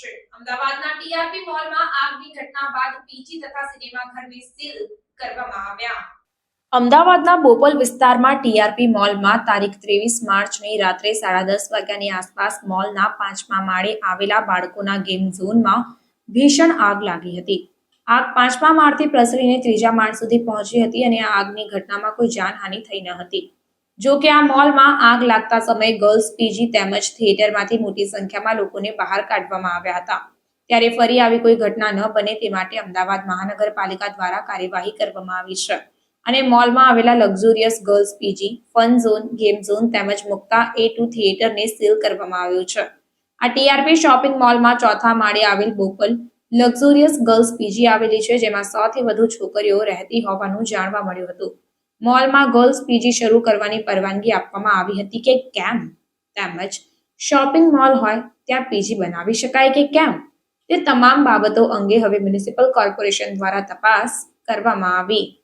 છે. અમદાવાદના ટીઆરપી મોલમાં આગની ઘટના બાદ પીજી તથા સિનેમાઘરને સીલ કરવામાં આવ્યા. અમદાવાદના બોપલ વિસ્તારમાં ટીઆરપી મોલમાં તારીખ ત્રેવીસ માર્ચની રાત્રે સાડા દસ વાગ્યાની આસપાસ મોલના પાંચમા માળે આવેલા બાળકોના ગેમ ઝોનમાં ભીષણ આગ લાગી હતી. આગ પાંચમા માળથી પ્રસરીને ત્રીજા માળ સુધી પહોંચી હતી અને આ આગની ઘટનામાં કોઈ જાનહાનિ થઈ ન હતી. જો કે આ મોલમાં આગ લાગતા સમયે ગર્લ્સ પીજી તેમજ થિયેટરમાંથી મોટી સંખ્યામાં લોકોને બહાર કાઢવામાં આવ્યા હતા. ત્યારે ફરી આવી કોઈ ઘટના ન બને તે માટે અમદાવાદ મહાનગરપાલિકા દ્વારા કાર્યવાહી કરવામાં આવી છે. અને મોલમાં આવેલા luxurious girls PG, fun zone, game zone તેમજ મુક્તા એ ટુ થિયેટરને સીલ કરવામાં આવ્યું છે. આ ટીઆરપી શોપિંગ મોલમાં ચોથા માળે આવેલ બોપલ લક્ઝુરિયસ ગર્લ્સ પીજી આવેલી છે, જેમાં સો થી વધુ છોકરીઓ રહેતી હોવાનું જાણવા મળ્યું હતું. મોલમાં ગર્લ્સ પીજી શરૂ કરવાની પરવાનગી આપવામાં આવી હતી કે કેમ? તેમજ શોપિંગ મોલ હોય ત્યાં પીજી બનાવી શકાય કે કેમ? તે તમામ બાબતો અંગે હવે મ્યુનિસિપલ કોર્પોરેશન દ્વારા તપાસ કરવામાં આવી.